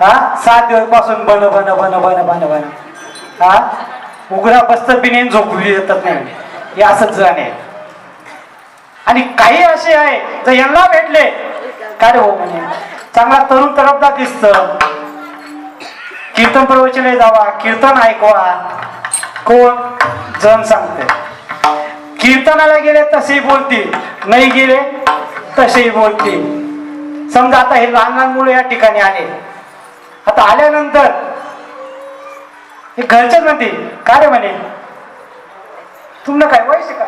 हा? सात दिवसपासून बन बन बन बन बन बन. हा? उघडा बसत बिने झोपली येतात नाही. हे असंच जण आहे आणि काही असे आहे जर यांना भेटले काय रे हो म्हणे? चांगला तरुण तरफदार दिसत. कीर्तन प्रवचने जावा कीर्तन ऐकवा. कोण? जण सांगते. कीर्तनाला गेले तसेही बोलतील नाही गेले तसेही बोलतील. समजा आता हे लहान लहान मुलं या ठिकाणी आले. आता आल्यानंतर हे घरचेच म्हणते काय रे म्हणे? तुम्हाला काय वयस का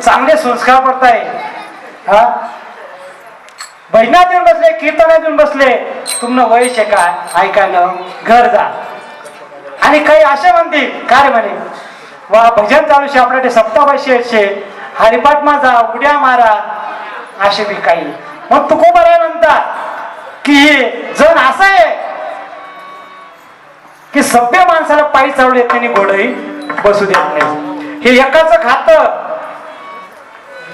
चांगले संस्कार पडताय हा? येऊन बसले कीर्तनात येऊन बसले. तुमनं वयश आहे काय ऐकायला घर जा. आणि काही असे म्हणते काय म्हणे? वा भजन चालू शे आपल्याकडे सप्तापाशी शे हरिपाठ माझा उड्या मारा. असे बी काही. मग तू खूप आहे म्हणतात की हे जण असं आहे की सभ्य माणसाला पायी चावले त्यांनी घोडही बसू देत नाही हे एकाच खातं.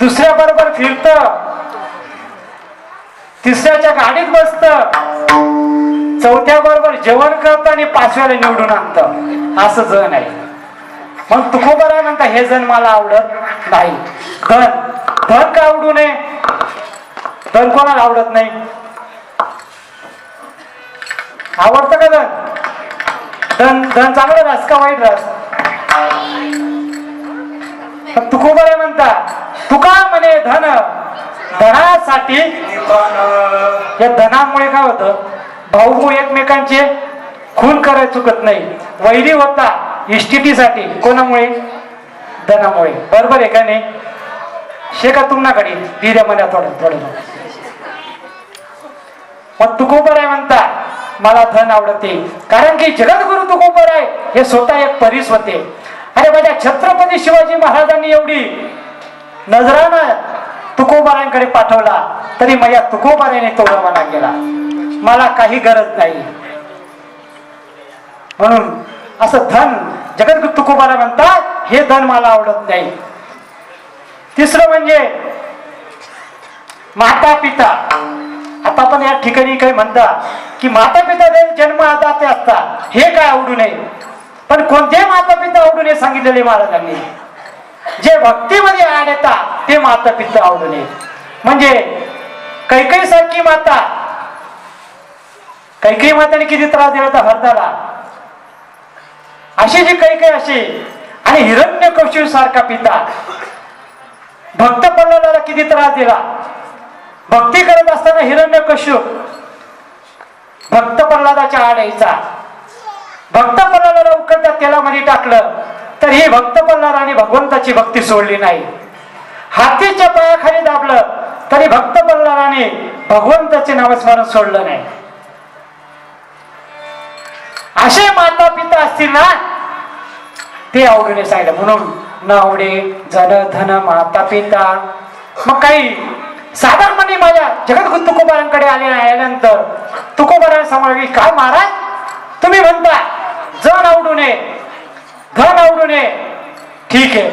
दुसऱ्या बरोबर फिरत. तिसऱ्याच्या गाडीत बसत. चौथ्या बरोबर जेवण करत आणि पाचव्याला निवडून आणत. असं जण आहे. मग तुकोबर आहे म्हणता हे जण मला आवडत नाही. धन. धन का आवडू नये? धन कोणाला आवडत नाही? आवडतं का धन? धन धन चांगलं रास का वाईट रास? पण तुकोबर तुका म्हणे धन धनासाठी या धनामुळे काय होतं? भाऊ एकमेकांचे खून करायला चुकत नाही. वैरी होता इष्टिटीसाठी कोणामुळे? धनामुळे. बरोबर आहे का नाही? शेका तुम्हाकडे दिद्या म्हणा थोडं थोडं मग तुकोबर आहे म्हणता? मला धन आवडते. कारण की जगद्गुरु तुकोबर आहे हे स्वतः एक परीस होते. अरे माझ्या छत्रपती शिवाजी महाराजांनी एवढी नजरानं तुकोबारांकडे पाठवला तरी माझ्या तुकोबाराने तो मना केला मला काही गरज नाही. म्हणून असं धन जगद्गुरु तुकोबारा म्हणतात हे धन मला आवडत नाही. तिसरं म्हणजे माता पिता आता पण या ठिकाणी काही म्हणतात की माता पिता जन्म आदाते असतात हे काय आवडू नये? पण कोणते माता पिता आवडू नये सांगितलेले महाराजांनी? जे भक्तीमध्ये आड येतात ते माता पिता आवडून म्हणजे कैकई सारखी माता कैकई माताने किती त्रास दिला होता भरताला अशी जी कैकई अशी आणि हिरण्य कौशिक सारखा पिता. भक्त प्रल्हादाला किती त्रास दिला. भक्ती करत असताना हिरण्य कश्यप भक्त प्रल्हादाच्या आड यायचा. भक्त प्रल्हादाला उकळत्या तेलामध्ये टाकलं. तर ही भक्त प्रल्हादाने भगवंताची भक्ती सोडली नाही. हातीच्या पायाखाली दाबलं तरी भक्त प्रल्हादाने भगवंताचे नामस्मरण सोडलं नाही. असे माता पिता असतील ना ते आवडीने सांगितलं. म्हणून न आवडे जन धन माता पिता मग काही साधारणपणे माझ्या जगद्गुरु तुकोबारांकडे आले आल्यानंतर तुकोबारांना समोर काय महाराज तुम्ही म्हणता जन आवडू नये धन आवडू नये ठीक आहे.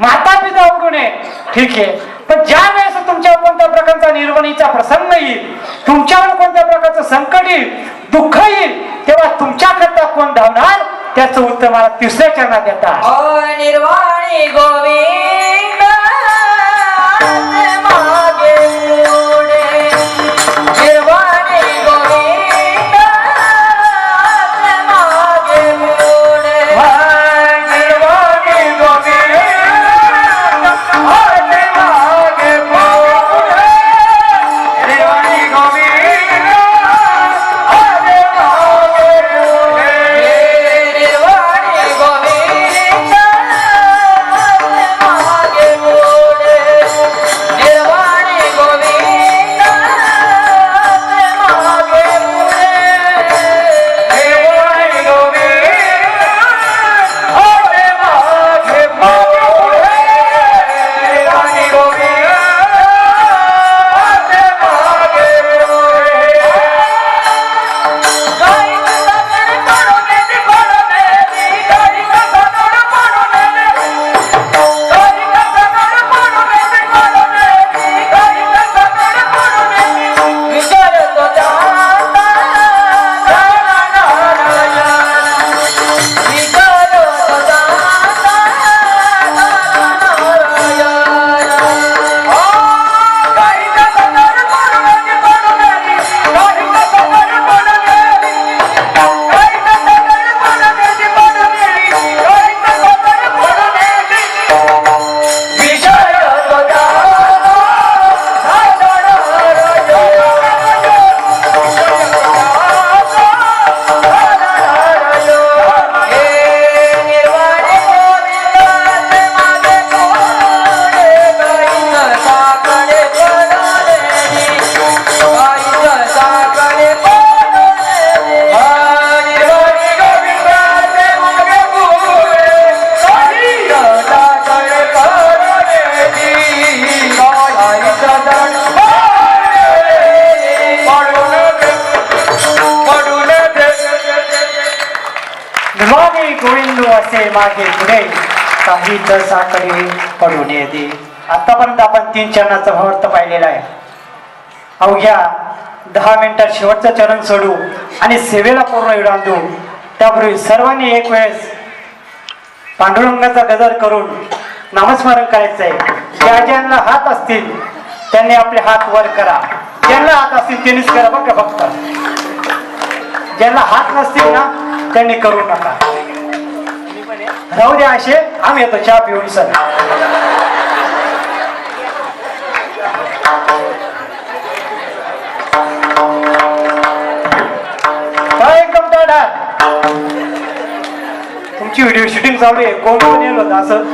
माता पिता आवडू नये ठीक आहे. पण ज्या वेळेस तुमच्यावर कोणत्या प्रकारचा निर्वणीचा प्रसंग येईल तुमच्यावर कोणत्या प्रकारचं संकट येईल दुःख येईल तेव्हा तुमच्याकरता कोण धावणार? त्याचं उत्तर मला तिसऱ्या चरणात येतात निर्वाणी गोविंद! असे मागे पुढे. काही साखरे पडून येते. आतापर्यंत आपण तीन चरणाचा भावार्थ पाहिलेला आहे. अवघ्या दहा मिनिटात शेवटचं चरण सोडू आणि सेवेला पूर्ण वेळ त्यापूर्वी सर्वांनी एक वेळेस पांडुरंगाचा गजर करून नामस्मरण करायचं आहे ज्या ज्यांना हात असतील त्यांनी आपले हात वर करा. ज्यांना हात असतील त्यांनीच करा बघा फक्त. ज्यांना हात नसतील ना त्यांनी करू नका. राहू द्या असे आम्ही येतो चहा पिऊन सर काय कमताडा तुमची व्हिडिओ शूटिंग चालू आहे. कोण कोण येलो होतं असं.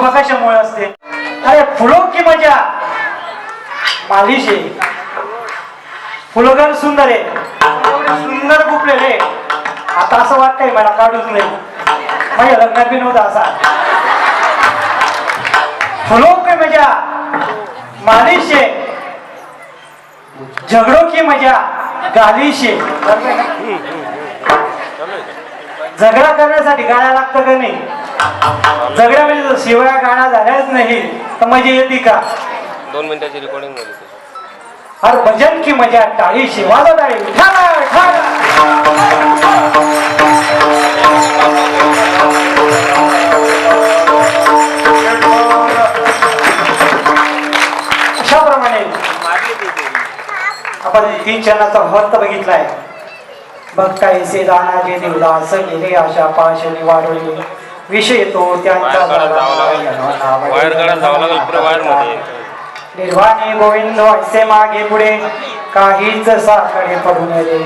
शोभा कशामुळे असते अरे फुलो की मजा? मालिश. आहे फुलगर सुंदर आहे. सुंदर गुपलेले आता असं वाटतंय मला काढूच नाही माझ्या लग्नात बी नव्हता असा. फुलो की मजा? मालिश. आहे झगडो की मजा? गालिशे. झगडा करण्यासाठी गाणं लागतं का नाही? झगड्यामध्ये जर शिवाय गाणं झाल्याच नाही. तर मजा येते का? दोन मिनिटाची रेकॉर्डिंग. हर भजन की मजा टाळी ठाणा, ठाणा. अशाप्रमाणे आपण तीन चरणाचा महत्त्व बघितलाय. बघ से दानाचे देवदास गेले आशा पाशने वाढवले विषय तो त्यांचा वायर काढत जावं लागेल. वायर काढत जावं लागेल पुढे वायरमध्ये निर्वाणी गोविंद असे मागे पुढे काहीच साखळे पडून रे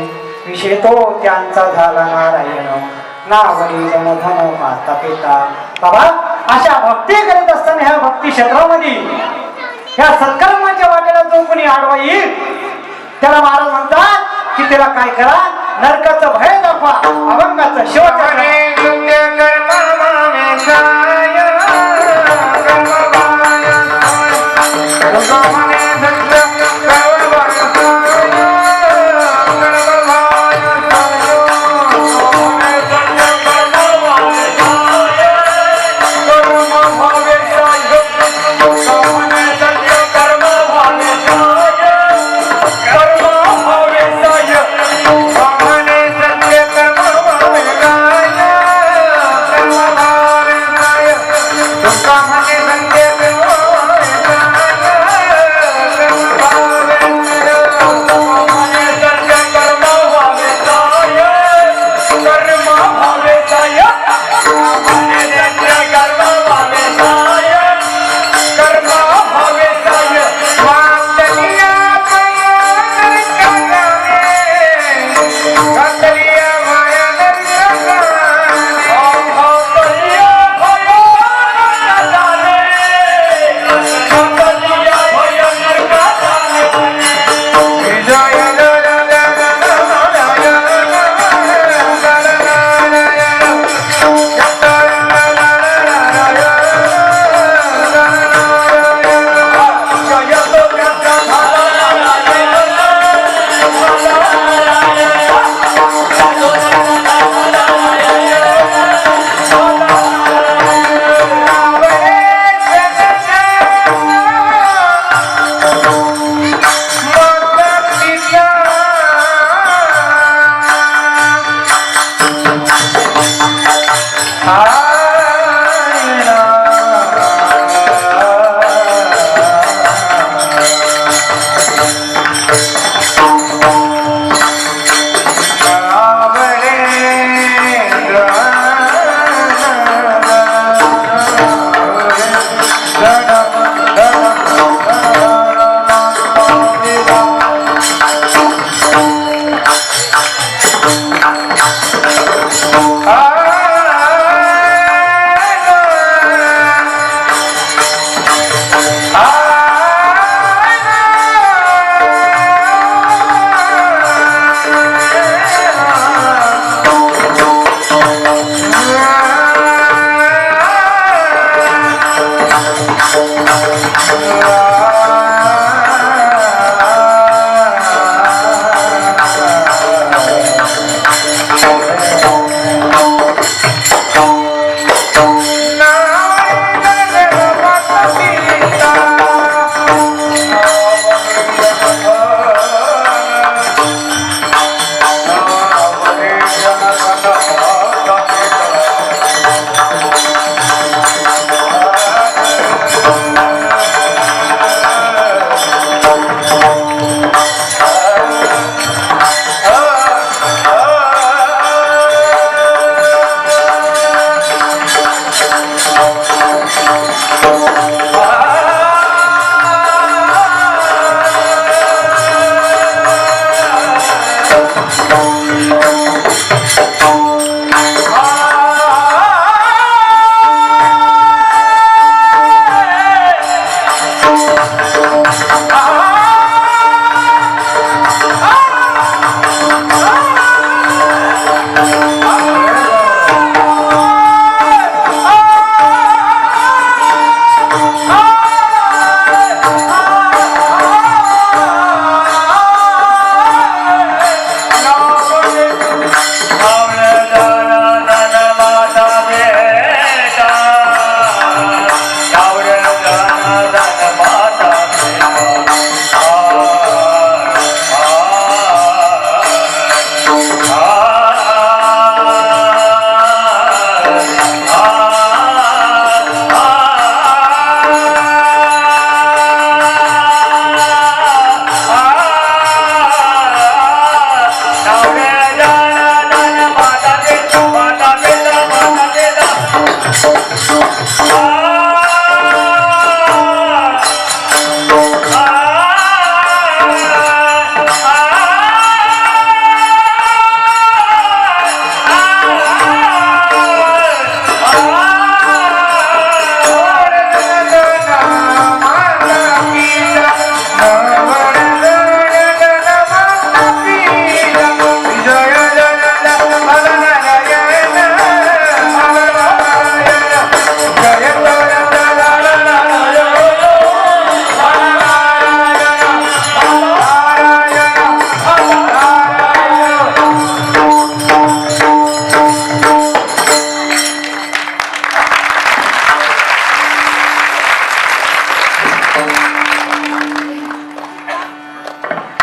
विषय तो त्यांचा झाला नारायण. नावडी जनधन माता पिता. बाबा अशा भक्ती करत असताना ह्या भक्ती क्षेत्रामध्ये ह्या सत्कर्माच्या वाटेला जो कोणी आडवा येईल त्याला महाराज म्हणतात की तिला काय करा? नरकाचं भय दाखवा अभंगाचं शेवटचं करा. म्हणे नृत्य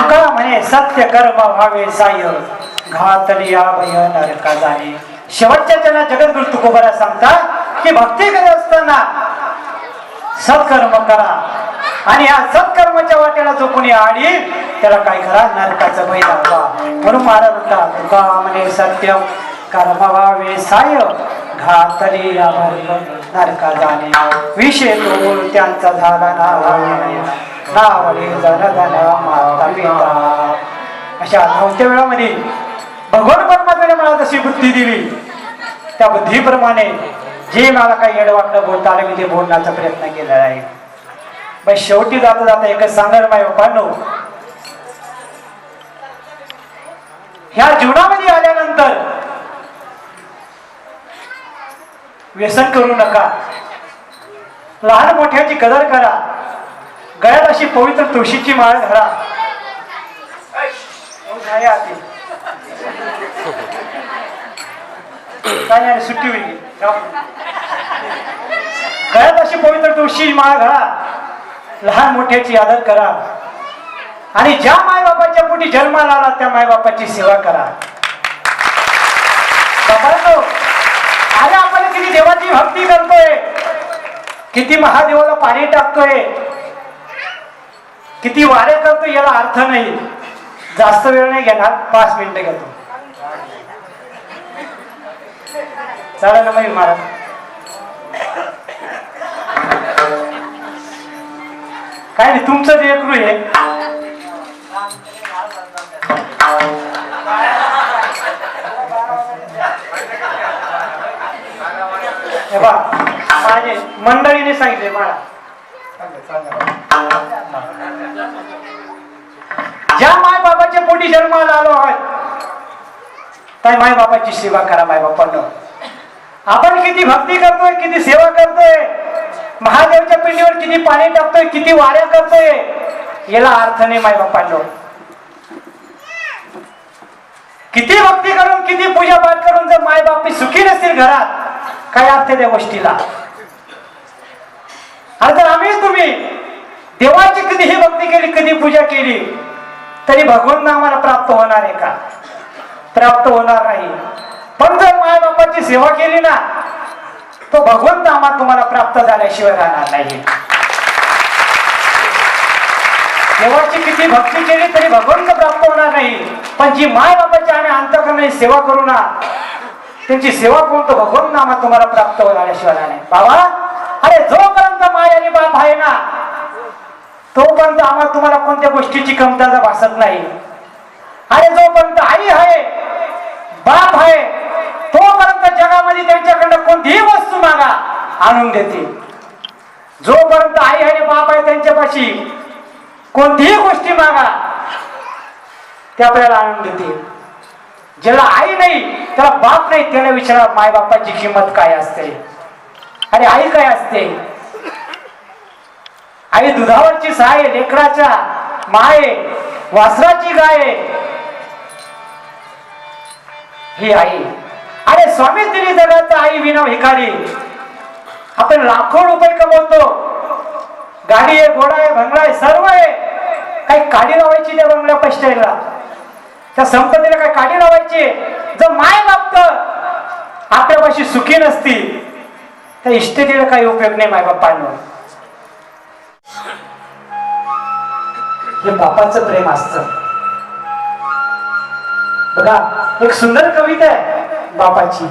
का म्हणे सत्य कर्म व्हावे साय घातली भय नरका जाणे शेवटच्या त्यांना जगद्गुरु तुकोबारा सांगता की भक्ती करत असताना सत्कर्म करा. आणि या सत्कर्माच्या वाट्याला जो कोणी आणि त्याला काय करा? नरकाचा भय लावा. म्हणून महाराज म्हणता तुका म्हणे सत्य कर्म व्हावे साय घातली भय नरका जाणे विषय तो त्यांचा झाला नावाने नावले जन माता पिता. अशा नवत्या वेळामध्ये भगवान परमात्म्याने मला तशी बुद्धी दिली त्या बुद्धीप्रमाणे जे मला काही येडवाकडं बोलता आलं मी ते बोलण्याचा प्रयत्न केलेला आहे. मग शेवटी जाता जाता एकच सांगणार माय बापांनो ह्या जीवनामध्ये आल्यानंतर व्यसन करू नका. लहान मोठ्याची कदर करा. गळ्यात अशी पवित्र तुळशीची माळ घरा नाही काय सुट्टी होईल. गळ्यात अशी पवित्र तुळशी माळ घाला लहान मोठ्याची आदर करा. आणि ज्या मायबापाच्या पोटी जन्माला आला त्या मायबापाची सेवा करा. बाबांनो, किती देवाची भक्ती करतोय. किती महादेवाला पाणी टाकतोय. किती वारे करतो याला अर्थ नाही. जास्त वेळ नाही घेणार पाच मिनिटं घेतो. चालेल ना मयूर महाराज. काय नाही तुमचं जे एकरू आहे. बा माझे मंडळीने सांगितले मला ज्या माय बाबाच्या पोटी जन्माला आलो आहोत त्या माय बाबाची सेवा करा माय बापांनो आपण किती भक्ती करतोय किती सेवा करतोय. महादेवच्या पिंडीवर किती पाणी टाकतोय किती वाऱ्या करतोय याला अर्थ नाही माय बापांनो किती भक्ती करून किती पूजा पाठ करून जर माय बापी सुखी नसतील घरात काय अर्थ त्या गोष्टीला? अरे जर आम्ही तुम्ही. देवाची कधीही भक्ती केली कधी पूजा केली तरी भगवंत आम्हाला प्राप्त होणार आहे का? प्राप्त होणार नाही. पण जर मायबापाची सेवा केली ना तो भगवंत आम्हाला तुम्हाला प्राप्त झाल्याशिवाय राहणार नाही. देवाची किती भक्ती केली तरी भगवंत प्राप्त होणार नाही. पण जी माय बापाची आम्ही अंतकरणाची सेवा करू ना त्यांची सेवा कोणतं भगवान भगवंत नामा तुम्हाला प्राप्त होण्याशिवाय नाही बाबा अरे जोपर्यंत माय आणि बाप आहे ना तोपर्यंत आम्हाला तुम्हाला कोणत्या गोष्टीची कमतरता भासत नाही. अरे जोपर्यंत आई आहे बाप आहे तोपर्यंत जगामध्ये त्यांच्याकडनं कोणतीही वस्तू मागा आणून देते. जोपर्यंत आई आणि बाप आहे त्यांच्यापाशी कोणतीही गोष्टी मागा ते आपल्याला आणून देते. ज्याला आई नाही त्याला बाप नाही त्याला विचारा माय बापाची किंमत काय असते? आणि आई काय असते? आई दुधावरची साय लेकराच्या माये वासराची गाय. ही आई. अरे स्वामी दिली जगाचा आई विना भिकारी. आपण लाखो रुपये कमवतो. गाडी आहे घोडा आहे भंगडा आहे सर्व आहे. काही काडी लावायची त्या बंगल्या पैशाला त्या संपत्तीला काय काडी लावायची? जर माय बाप आपल्यापाशी सुखी नसती त्या इष्टतेला काही उपयोग नाही माय बाप्पांवर हे बापाचं प्रेम असत. बघा एक सुंदर कविता आहे बापाची.